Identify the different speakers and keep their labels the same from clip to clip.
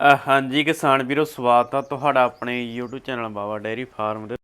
Speaker 1: ਹਾਂਜੀ ਕਿਸਾਨ ਵੀਰੋ ਸਵਾਗਤ ਆ ਤੁਹਾਡਾ ਆਪਣੇ YouTube channel Baba dairy farm ਦੇ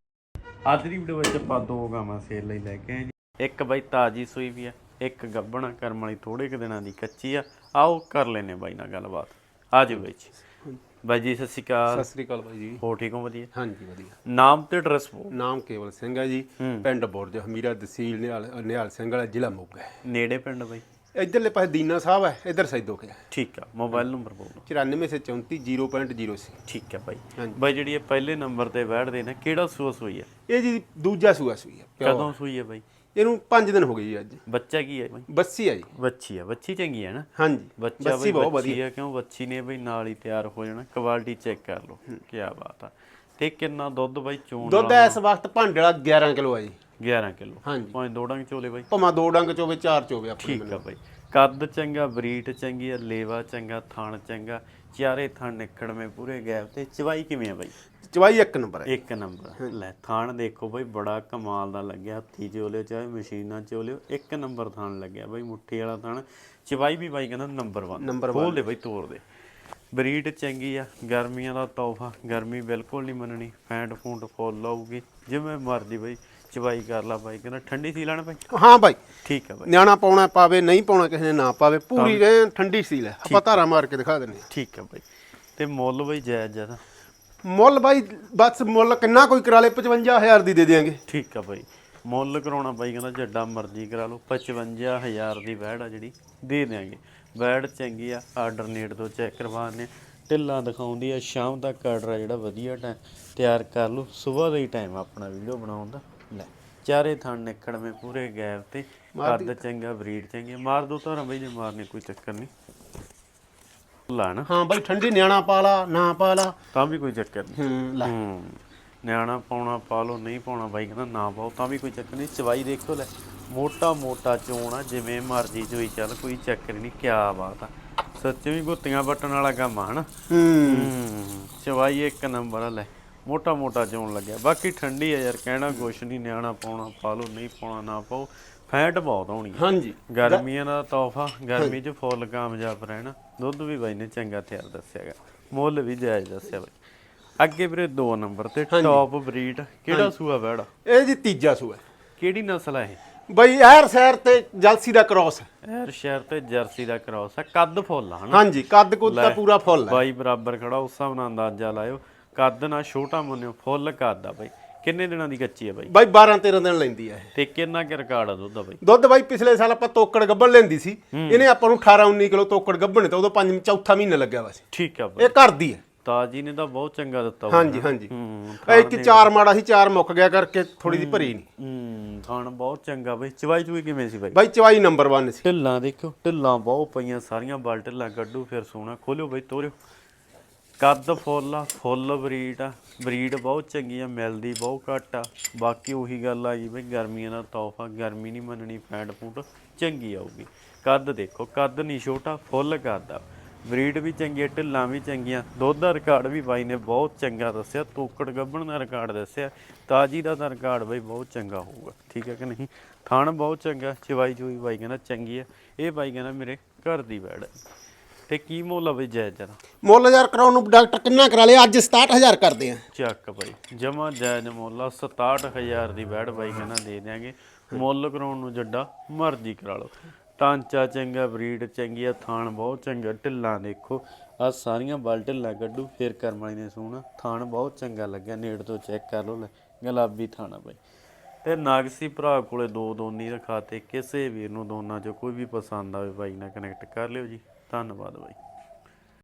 Speaker 1: ਅੱਜ ਦੀ ਵੀਡੀਓ ਵਿੱਚ ਆਪਾਂ ਦੋ ਗਾਵਾਂ ਸੇਲ ਲਈ ਲੈ ਕੇ ਆਏ ਜੀ। ਇੱਕ ਬਾਈ ਤਾਜੀ ਸੂਈ ਵੀ ਆ ਇੱਕ ਗੱਬਣਾ ਕਰਮ ਵਾਲੀ ਥੋੜੇ ਕੁ ਦਿਨਾਂ ਦੀ ਕੱਚੀ ਆ। ਆਓ ਕਰ ਲੈਨੇ ਬਾਈ ਨਾਲ ਗੱਲਬਾਤ। ਆਜੋ ਬਾਈ ਜੀ। ਬਾਈ ਜੀ ਸਤਿ ਸ਼੍ਰੀ ਅਕਾਲ।
Speaker 2: ਸਤਿ ਸ੍ਰੀ ਅਕਾਲ ਭਾਈ ਜੀ।
Speaker 1: ਹੋ ਠੀਕ ਹੋ? ਵਧੀਆ?
Speaker 2: ਹਾਂਜੀ ਵਧੀਆ।
Speaker 1: ਨਾਮ ਤੇ ਐਡਰੈਸ ਬੋਲ।
Speaker 2: ਨਾਮ ਕੇਵਲ ਸਿੰਘ ਹੈ ਜੀ। ਪਿੰਡ ਬੁਰਜ ਹਮੀਰਾ ਤਹਿਸੀਲ ਨਿਹਾਲ ਨਿਹਾਲ ਸਿੰਘ ਵਾਲਾ ਜ਼ਿਲ੍ਹਾ ਮੋਗਾ।
Speaker 1: ਨੇੜੇ ਪਿੰਡ ਬਾਈ?
Speaker 2: ਇਧਰਲੇ ਪਾਸੇ ਦੀਨਾ ਸਾਹਿਬ ਹੈ ਇਧਰ ਸੈਦੋ ਕੇ।
Speaker 1: ਠੀਕ ਆ ਮੋਬਾਈਲ ਨੰਬਰ ਬੋਲੋ
Speaker 2: 94 ਸੇ 34 0.0 ਸੀ
Speaker 1: ਠੀਕ ਆ ਬਾਈ।
Speaker 2: ਹਾਂਜੀ।
Speaker 1: ਬਾਈ ਜਿਹੜੀ ਇਹ ਪਹਿਲੇ ਨੰਬਰ ਤੇ ਬੈਠਦੇ ਨੇ ਕਿਹੜਾ ਸੂਆ ਸੂਈ ਆ?
Speaker 2: ਇਹ ਜੀ ਦੂਜਾ ਸੂਆ ਸੂਈ ਹੈ।
Speaker 1: ਕਦੋਂ ਸੂਈ ਆ ਬਾਈ?
Speaker 2: ਇਹਨੂੰ 5 ਦਿਨ ਹੋ ਗਏ ਜੀ ਅੱਜ।
Speaker 1: ਬੱਚਾ ਕੀ ਹੈ ਬਾਈ?
Speaker 2: ਬੱਸੀ ਹੈ ਜੀ।
Speaker 1: ਬੱਚੀ ਆ ਬੱਚੀ ਚੰਗੀ ਹੈ ਨਾ?
Speaker 2: ਹਾਂਜੀ
Speaker 1: ਬੱਚਾ
Speaker 2: ਬੱਸੀ
Speaker 1: ਬਈ
Speaker 2: ਬਹੁਤ
Speaker 1: ਬੱਚੀ
Speaker 2: ਵਧੀਆ।
Speaker 1: ਆ ਕਿਉਂ? ਬੱਚੀ ਨੇ ਬਈ ਨਾਲ ਹੀ ਤਿਆਰ ਹੋ ਜਾਣਾ ਕੁਆਲਿਟੀ ਚੈੱਕ ਕਰ ਲਓ। ਕੀ ਬਾਤ ਆ। ਤੇ ਕਿੰਨਾ ਦੁੱਧ ਬਾਈ ਚੋਣ
Speaker 2: ਦੁੱਧ ਇਸ ਵਕਤ ਭਾਂਡੇ ਵਾਲਾ 11 ਕਿਲੋ ਹੈ ਜੀ।
Speaker 1: 11 ਕਿਲੋ।
Speaker 2: ਹਾਂਜੀ।
Speaker 1: ਪੰਜ ਦੋ ਡੰਗ ਚੋਲੇ ਬਾਈ।
Speaker 2: ਭਾਵੇਂ ਦੋ ਡੰਗ ਚੋਵੇ ਚਾਰ ਚੋਵੇ ਆਪਣੇ
Speaker 1: ਠੀਕ ਆ ਬਾਈ। ਕੱਦ ਚੰਗਾ ਬਰੀਟ ਚੰਗੀ ਆ ਲੇਵਾ ਚੰਗਾ ਥਣ ਚੰਗਾ। ਚਾਰੇ ਥਣ ਨਿਕੜਵੇਂ ਪੂਰੇ ਗੈਪ ਤੇ। ਚਵਾਈ ਕਿਵੇਂ ਆ ਬਾਈ?
Speaker 2: ਚਵਾਈ ਇੱਕ ਨੰਬਰ ਹੈ
Speaker 1: ਇੱਕ ਨੰਬਰ ਲੈ ਥਣ ਦੇਖੋ ਬਈ ਬੜਾ ਕਮਾਲ ਦਾ ਲੱਗਿਆ। ਹੱਥੀ ਚੋਲਿਓ ਚਾਹੇ ਮਸ਼ੀਨਾਂ ਚੋਲਿਓ ਇੱਕ ਨੰਬਰ ਥਣ ਲੱਗਿਆ ਬਈ ਮੁੱਠੀ ਵਾਲਾ ਥਣ। ਚਵਾਈ ਵੀ ਬਾਈ ਕਹਿੰਦਾ ਨੰਬਰ 1
Speaker 2: Number
Speaker 1: ਖੋਲ ਦੇ ਬਈ ਤੋੜ ਦੇ। ਬਰੀਡ ਚੰਗੀ ਆ ਗਰਮੀਆਂ ਦਾ ਤੋਹਫਾ। ਗਰਮੀ ਬਿਲਕੁਲ ਨਹੀਂ ਮੰਨਣੀ। ਫੈਂਟ ਫੂੰਟ ਫੁੱਲ ਆਊਗੀ ਜਿਵੇਂ ਮਰਜ਼ੀ ਬਈ। ਚਵਾਈ ਕਰ ਲਾ ਬਾਈ ਕਹਿੰਦਾ ਠੰਡੀ ਸੀ ਲੈਣ ਬਾਈ।
Speaker 2: ਹਾਂ ਭਾਈ
Speaker 1: ਠੀਕ ਆ ਬਾਈ।
Speaker 2: ਨਿਆਣਾ ਪਾਉਣਾ ਪਾਵੇ ਨਹੀਂ ਪਾਉਣਾ ਕਿਸੇ ਨੇ ਨਾ ਪਾਵੇ ਪੂਰੀ ਐਨ ਠੰਡੀ ਸੀਲ ਹੈ ਆਪਾਂ ਧਾਰਾ ਮਾਰ ਕੇ ਦਿਖਾ ਦਿੰਦੇ
Speaker 1: ਠੀਕ ਆ ਬਾਈ। ਤੇ ਮੁੱਲ ਬਈ ਜਾਇਜ਼ ਜ਼ਿਆਦਾ
Speaker 2: ਮੁੱਲ ਬਾਈ ਬਸ ਮੁੱਲ ਕਿੰਨਾ ਕੋਈ ਕਰਾ ਲੇ 55000 ਦੀ ਦੇ ਦੇਾਂਗੇ
Speaker 1: ਠੀਕ ਆ ਬਾਈ। ਮੁੱਲ ਕਰਾਉਣਾ ਬਾਈ ਕਹਿੰਦਾ ਜੱਡਾ ਮਰਜ਼ੀ ਕਰਾ ਲਓ 55000 ਦੀ ਵੈੜ ਆ ਜਿਹੜੀ ਦੇ ਦਿਆਂਗੇ। ਵੈੜ ਚੰਗੀ ਆ ਆਰਡਰ ਨੇੜ ਤੋਂ ਚੈੱਕ ਕਰਵਾਉਂਦੇ ਢਿੱਲਾਂ ਦਿਖਾਉਂਦੀ ਆ ਸ਼ਾਮ ਤੱਕ ਆਰਡਰ ਆ ਜਿਹੜਾ ਵਧੀਆ ਟਾਈਮ ਤਿਆਰ ਕਰ ਲਓ। ਸਵੇਰ ਦਾ ਹੀ ਟਾਈਮ ਆਪਣਾ ਵੀਡੀਓ ਬਣਾਉਣ ਦਾ। ਲੈ ਚਾਰੇ ਥਣ ਨਿਕੜਵੇਂ ਪੂਰੇ ਗੈਪ ਤੇ ਕੱਦ ਚੰਗਾ ਬਰੀਡ ਚੰਗੀ। ਮਾਰ ਦੋ ਤਾਂ ਬਈ ਜੇ ਮਾਰਨੇ ਕੋਈ ਚੱਕਰ ਨਹੀਂ। ਲਾ ਨਾ।
Speaker 2: ਹਾਂ ਬਾਈ ਠੰਡੀ ਨਿਆਣਾ ਪਾ ਲਾ ਨਾ ਪਾ ਲਾ।
Speaker 1: ਤਾਂ ਵੀ ਕੋਈ ਚੱਕਰ ਨਹੀਂ।
Speaker 2: ਹੂੰ ਲੈ।
Speaker 1: ਨਿਆਣਾ ਪਾਉਣਾ ਪਾ ਨਹੀਂ ਪਾਉਣਾ ਬਾਈ ਕਹਿੰਦਾ ਨਾ ਪਾਓ ਤਾਂ ਵੀ ਕੋਈ ਚੱਕਰ ਨਹੀਂ। ਚਵਾਈ ਦੇਖੋ ਲੈ ਮੋਟਾ ਮੋਟਾ ਚੋਣ ਆ ਜਿਵੇਂ ਮਰਜ਼ੀ ਚੋਈ ਚੱਲ ਕੋਈ ਚੱਕਰ ਨਹੀਂ ਕਿਆ ਬਾਤ ਆ। ਸੱਚ ਵੀ ਗੁੱਤੀਆਂ ਵੱਟਣ ਵਾਲਾ ਕੰਮ ਆ ਹਨਾ?
Speaker 2: ਹੂੰ
Speaker 1: ਚਵਾਈ ਇੱਕ ਨੰਬਰ ਆ ਲੈ। ਮੋਟਾ ਮੋਟਾ ਚੋਣ ਲੱਗਿਆ। ਬਾਕੀ ਠੰਡੀ ਆ ਯਾਰ ਕਹਿਣਾ ਕੁਛ ਨਹੀਂ ਨਿਆਣਾ ਪਾਉਣਾ ਪਾ ਲਓ ਨਹੀਂ ਪਾਉਣਾ ਨਾ ਪਾਓ। ਫੈਟ ਬਹੁਤ ਹੋਣੀ
Speaker 2: ਹਾਂਜੀ।
Speaker 1: ਗਰਮੀਆਂ ਦਾ ਤੋਹਫਾ ਗਰਮੀ 'ਚ ਫੁੱਲ ਕਾਮਯਾਬ ਰਹਿਣਾ। ਦੁੱਧ ਵੀ ਬਾਈ ਨੇ ਚੰਗਾ ਤਿਆਰ ਦੱਸਿਆਗਾ ਮੁੱਲ ਵੀ ਜਾਇਜ਼ ਦੱਸਿਆ ਬਾਈ। ਅੱਗੇ ਵੀਰੇ 2 ਨੰਬਰ ਤੇ ਟੌਪ ਬਰੀਡ ਕਿਹੜਾ ਸੂਆ ਬੈੜਾ?
Speaker 2: ਇਹ ਜੀ ਤੀਜਾ ਸੂਆ। ਹੈ।
Speaker 1: ਕਿਹੜੀ ਨਸਲ ਹੈ
Speaker 2: ਬਾਈ ਐਰ ਸੈਰ ਤੇ ਜਲਸੀ ਦਾ ਕ੍ਰਾਸ ਹੈ।
Speaker 1: ਇਹ ਐਰ ਸ਼ਹਿਰ ਤੇ ਜਰਸੀ ਦਾ ਕ੍ਰਾਸ ਆ ਕੱਦ ਫੁੱਲ ਆ ਹਨਾ?
Speaker 2: ਹਾਂਜੀ ਕੱਦ ਕੁੱਦ ਤਾਂ ਪੂਰਾ ਫੁੱਲ ਹੈ।
Speaker 1: ਬਾਈ ਬਰਾਬਰ ਖੜਾ ਉਸ ਹਿਸਾਬ ਨਾਲ ਅੰਦਾਜ਼ਾ ਲਾਇਓ। ਕੱਦ ਨਾ ਛੋਟਾ ਮੰਨਿਓ ਫੁੱਲ ਕੱਦ ਆ ਬਾਈ। ਕਿੰਨੇ ਦਿਨਾਂ ਦੀ ਕੱਚੀ ਆ ਬਾਈ?
Speaker 2: ਬਾਈ 12 13 ਦਿਨ ਲੈਂਦੀ ਹੈ ਇਹ।
Speaker 1: ਤੇ ਕਿੰਨਾ ਕਿ ਰਿਕਾਰਡ ਆ ਦੁੱਧ ਦਾ ਬਾਈ?
Speaker 2: ਦੁੱਧ ਬਾਈ ਪਿਛਲੇ ਸਾਲ ਆਪਾਂ ਤੋਕੜ ਗੱਬਣ ਲੈਂਦੀ ਸੀ। ਇਹਨੇ ਆਪਾਂ ਨੂੰ 18 19 ਕਿਲੋ ਤੋਕੜ ਗੱਬਣ ਤੇ ਉਦੋਂ ਪੰਜ ਚੌਥਾ ਮਹੀਨਾ ਲੱਗਿਆ ਵਾ ਸੀ।
Speaker 1: ਠੀਕ ਆ ਬਾਈ।
Speaker 2: ਇਹ ਘਰ ਦੀ ਹੈ
Speaker 1: ਤਾਜੀ ਨੇ ਤਾਂ ਬਹੁਤ ਚੰਗਾ ਦਿੱਤਾ।
Speaker 2: ਹਾਂਜੀ ਹਾਂਜੀ।
Speaker 1: ਹੂੰ
Speaker 2: ਇਹ ਕਿ ਚਾਰ ਮਾੜਾ ਸੀ ਚਾਰ ਮੁੱਕ ਗਿਆ ਕਰਕੇ ਥੋੜੀ ਜਿਹੀ ਭਰੀ ਨਹੀਂ।
Speaker 1: ਹੂੰ ਖਾਣ ਬਹੁਤ ਚੰਗਾ ਬਾਈ। ਚਵਾਈ ਚੂਈ ਕਿਵੇਂ ਸੀ ਬਾਈ?
Speaker 2: ਬਾਈ ਚਵਾਈ ਨੰਬਰ 1 ਸੀ।
Speaker 1: ਢਿੱਲਾਂ ਦੇਖੋ ਢਿੱਲਾਂ ਬਹੁਤ ਪਈਆਂ ਸਾਰੀਆਂ ਬਲ ਢਿੱਲਾਂ ਕੱਢੂ ਫਿਰ ਸੋਨਾ ਖੋਲਿਓ ਬਈ ਤੋਰਿਓ। ਕੱਦ ਫੁੱਲ ਆ ਫੁੱਲ ਬਰੀਡ ਆ ਬਰੀਡ ਬਹੁਤ ਚੰਗੀ ਆ ਮਿਲਦੀ ਬਹੁਤ ਘੱਟ ਆ। ਬਾਕੀ ਉਹੀ ਗੱਲ ਆ ਜੀ ਬਈ ਗਰਮੀਆਂ ਦਾ ਤੋਹਫਾ, ਗਰਮੀ ਨਹੀਂ ਮੰਨਣੀ ਫੈਂਟ ਫੂਟ ਚੰਗੀ ਆਊਗੀ। ਕੱਦ ਦੇਖੋ, ਕੱਦ ਨਹੀਂ ਛੋਟਾ, ਫੁੱਲ ਕੱਦ ਆ। ਬਰੀਡ ਵੀ ਚੰਗੀ ਆ, ਢਿੱਲਾਂ ਵੀ ਚੰਗੀਆਂ। ਦੁੱਧ ਦਾ ਰਿਕਾਰਡ ਵੀ ਬਾਈ ਨੇ ਬਹੁਤ ਚੰਗਾ ਦੱਸਿਆ, ਤੋਕੜ ਗੱਭਣ ਦਾ ਰਿਕਾਰਡ ਦੱਸਿਆ। ਤਾਜੀ ਦਾ ਤਾਂ ਰਿਕਾਰਡ ਬਾਈ ਬਹੁਤ ਚੰਗਾ ਹੋਊਗਾ, ਠੀਕ ਹੈ ਕਿ ਨਹੀਂ? ਥਣ ਬਹੁਤ ਚੰਗਾ, ਚਵਾਈ ਚੂਈ ਬਾਈ ਕਹਿੰਦਾ ਚੰਗੀ ਆ। ਇਹ ਬਾਈ ਕਹਿੰਦਾ ਮੇਰੇ ਘਰ ਦੀ ਬੈੜ ਤੇ ਕੀ ਮੁੱਲ ਆ ਬਈ ਜਾਇਜ਼ ਜਰਾ
Speaker 2: ਮੁੱਲ ਯਾਰ ਕਰਾਉਣ ਨੂੰ ਡਾਕਟਰ ਕਿੰਨਾ ਕਰਾ ਲਿਆ? ਅੱਜ 67000 ਕਰਦੇ ਆ।
Speaker 1: ਚੱਕ ਬਾਈ ਜਮਾ ਜਾਇਜ਼ ਮੁੱਲ ਆ 67000 ਦੀ ਬੈੜ ਬਾਈ ਕਹਿੰਦਾ ਦੇ ਦਿਆਂਗੇ। ਮੁੱਲ ਕਰਾਉਣ ਨੂੰ ਜੱਡਾ ਮਰਜ਼ੀ ਕਰਾ ਲਓ। ਟਾਂਚਾ ਚੰਗਾ ਬਰੀਡ ਚੰਗੀ ਆ ਥਾਣ ਬਹੁਤ ਚੰਗਾ ਢਿੱਲਾਂ ਦੇਖੋ। ਆ ਸਾਰੀਆਂ ਬਲ ਢਿੱਲਾਂ ਕੱਢੂ ਫੇਰ ਕਰਮ ਵਾਲੀ ਨੇ ਸੋਹਣਾ। ਥਾਣ ਬਹੁਤ ਚੰਗਾ ਲੱਗਿਆ ਨੇੜ ਤੋਂ ਚੈੱਕ ਕਰ ਲਓ ਲੈ ਗੁਲਾਬੀ ਥਾਣਾ ਬਾਈ। ਤੇ ਨਾਗਸੀ ਭਰਾ ਕੋਲੇ ਦੋ ਦੋਨੀ ਰਖਾਤੇ ਕਿਸੇ ਵੀਰ ਨੂੰ ਦੋਨਾਂ ਚੋਂ ਕੋਈ ਵੀ ਪਸੰਦ ਆਵੇ ਬਾਈ ਨਾਲ ਕਨੈਕਟ ਕਰ ਲਿਓ ਜੀ। ਧੰਨਵਾਦ ਬਾਈ।